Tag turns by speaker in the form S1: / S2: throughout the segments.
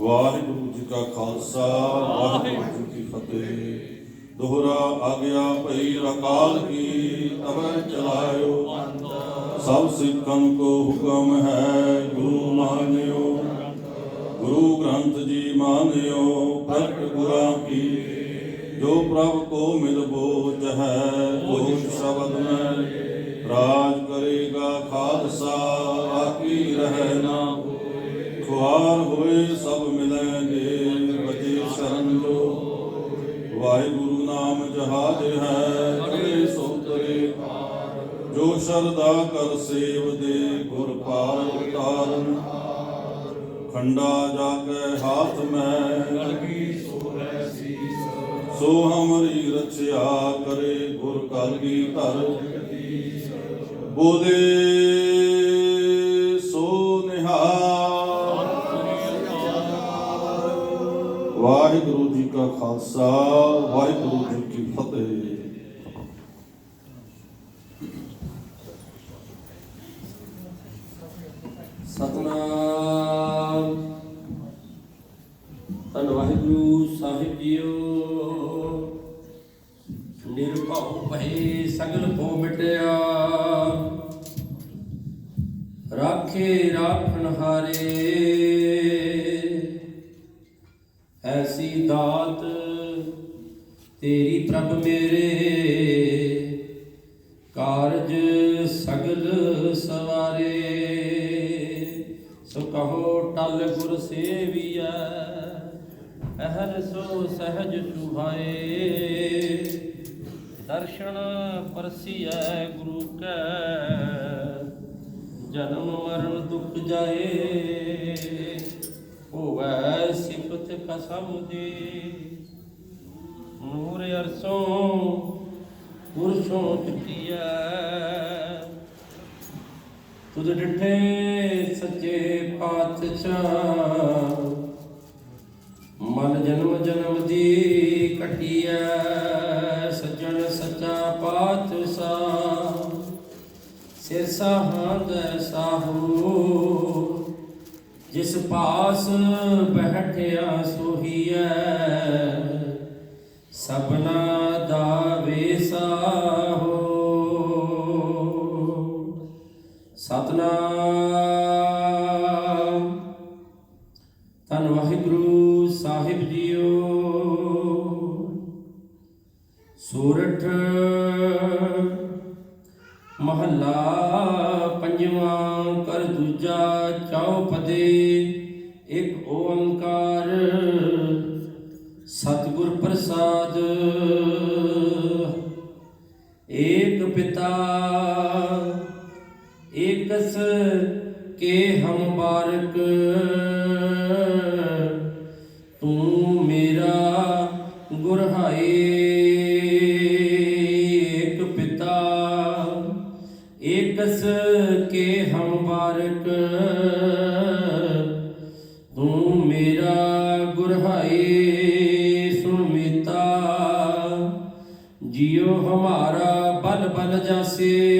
S1: ਵਾਹਿਗੁਰੂ ਜੀ ਕਾ ਖਾਲਸਾ, ਵਾਹਿਗੁਰੂ ਜੀ ਕੀ ਫਤਿਹ। ਦੋਹਰਾ ਆਗਿਆ ਭਈ ਅਕਾਲ ਕੀ ਤਵੈ ਚਲਾਇਓ। ਸਭ ਸਿੱਖਾਂ ਕੋ ਹੁਕਮ ਹੈ, ਗੁਰੂ ਮਾਨਿਓ। ਗੁਰੂ ਗ੍ਰੰਥ ਜੀ ਮਾਨਿਓ, ਪ੍ਰਗਟ ਗੁਰਾਂ ਕੀ। ਜੋ ਪ੍ਰਭ ਕੋ ਮਿਲ ਬੋਝ ਹੈ, ਉਹ ਸ਼ਬਦ ਮੈਂ। ਰਾਜ ਕਰੇਗਾ ਖਾਲਸਾ ਆਕੀ ਰਹਿ ਖੁਆਰ ਹੋਏ ਸਭ ਮਿਲਣਗੇ ਬਜੇ ਸ਼ਰਨ ਜੋ ਵਾਹਿਗੁਰੂ ਨਾਮ ਜਹਾਜ ਹੈ ਕਰੇ ਸੋ ਤਰੇ ਜੋ ਸ਼ਰਦਾ ਕਰ ਸੇਵ ਦੇ ਗੁਰ ਪਾਰ ਉਤਾਰਨ। ਖੰਡਾ ਜਾ ਕੇ ਹਾਥ ਮੈਂ
S2: ਕਲਗੀ ਸੋ ਹੈ ਸੀਸ।
S1: ਸੋ ਹਮਰੀ ਰਛਿਆ ਕਰੇ ਗੁਰ ਕਲਗੀ ਧਰ। ਬੋਲੇ ਵਾਹਿਗੁਰੂ ਜੀ ਕਾ ਖਾਲਸਾ, ਵਾਹਿਗੁਰੂ ਜੀ ਕੀ ਫਤਿਹ।
S2: ਸਤਨਾਮ। ਧੰਨ ਵਾਹਿਗੁਰੂ ਸਾਹਿਬ ਜੀਓ। ਨਿਰਭਉ ਭਏ ਸਗਲ ਭੋ ਮਿਟਿਆ। ਰਾਖੇ ਰਾਖਣ ਹਾਰੇ। ਐਸੀ ਦਾਤ, ਤੇਰੀ ਪ੍ਰਭ ਮੇਰੇ ਕਾਰਜ ਸਗਲ ਸਵਾਰੇ। ਸੋ ਕਹੋ, ਟਲ ਗੁਰ ਸੇਵੀਐ ਅਹਰ ਸੋ ਸਹਜ ਸੁਹਾਏ ਦਰਸ਼ਨ ਪਰਸੀਐ ਗੁਰੂ ਕੈ, ਜਨਮ ਮਰਨ ਦੁਖ ਜਾਏ। ਹੋਵੇ ਸਿਫਤ ਕਸਮ ਦੀ। ਨੂਰ ਅਰਸੋਂ ਪੁਰਸ਼ੋਂ ਚੁਕੀਐ। ਤੁਧ ਡਿਠੇ ਸੱਚੇ ਪਾਤਸ਼ਾਹ, ਮਨ ਜਨਮ ਜਨਮ ਦੀ ਕਟੀਐ। ਸੱਜਣ ਸੱਚਾ ਪਾਤਸ਼ਾਹ ਸਿਰ ਸਾਹੰਦ ਸਾਹੂ। ਜਿਸ ਪਾਸ ਬੈਠਿਆ ਸੋਹੀਐ। ਸਭ ਮਹੱਲਾ ਪੰਜਵਾਂ ਕਰ ਦੂਜਾ ਚੌਪਦੇ ਇੱਕ ਓੰਕਾਰ ਸਤਿਗੁਰ ਪ੍ਰਸਾਦ। ਏਕ ਪਿਤਾ, ਏਕਸ ਕੇ ਹਮ ਬਾਰਕ, ਤੂੰ ਮੁਬਾਰਕ। ਤੂੰ ਮੇਰਾ ਗੁਰ ਸੁਣ ਮੀਤਾ ਜਿਉ ਹਮਾਰਾ ਬਲ ਬਲ ਜਾਸੇ।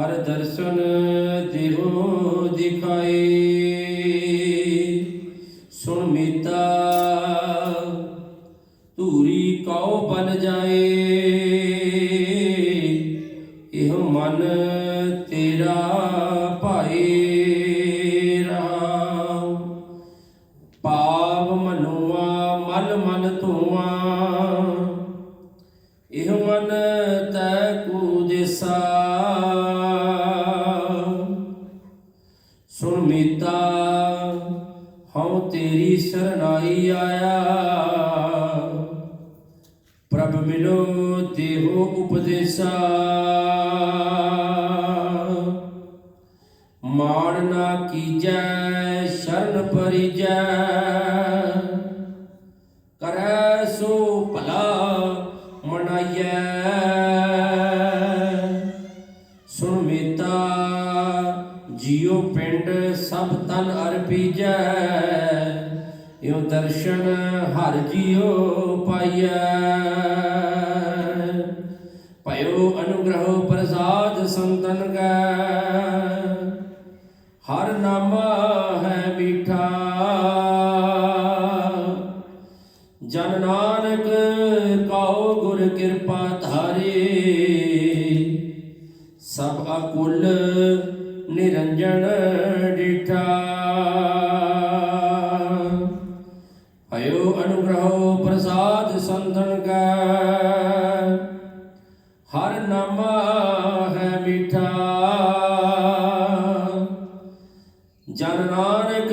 S2: ਹਰ ਦਰਸ਼ਨ ਦੇਹੋ ਦਿਖਾਏ। ਸੁਣ ਮੀਤਾ ਧੂਰੀ ਕਉ ਬਨ ਜਾਏ। ਮੀਤਾ ਹਉ ਤੇਰੀ ਸਰਨਾਈ ਆਇਆ। ਪ੍ਰਭ ਮਿਲੋ ਦੇਹੋ ਉਪਦੇਸਾ। ਮਾਣ ਨਾ ਕੀਜੈ ਸ਼ਰਨ ਪਰਿਜੈ। ਜਿਉ ਪਿੰਡ ਸਭ ਤਨ ਅਰਪੀਜੈ ਇਉ ਦਰਸ਼ਨ ਹਰ ਜਿਉ ਪਾਈਐ। ਭਇਓ ਅਨੁਗ੍ਰਹੋ ਪ੍ਰਸਾਦ ਸੰਤਨ ਕੈ, ਹਰ ਨਾਮ ਹੈ ਮੀਠਾ। ਜਨ ਨਾਨਕ ਕਉ ਗੁਰ ਕਿਰਪਾ ਧਾਰੇ, ਸਭ ਅਕੁਲ ਨਿਰੰਜਨ ਡਿਠਾ ਭਇਓ ਅਨੁਗ੍ਰਹੋ ਪ੍ਰਸਾਦ ਸੰਤਨ ਕੈ। ਹਰ ਨਾਮਾ ਹੈ ਮਿਠਾ। ਜਨ ਨਾਨਕ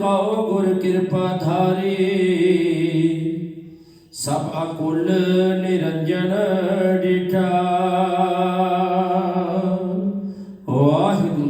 S2: ਕਉ ਗੁਰ ਕਿਰਪਾ ਧਾਰੀ। ਸਭ ਅਕੁਲ ਨਿਰੰਜਨ ਡਿਠਾ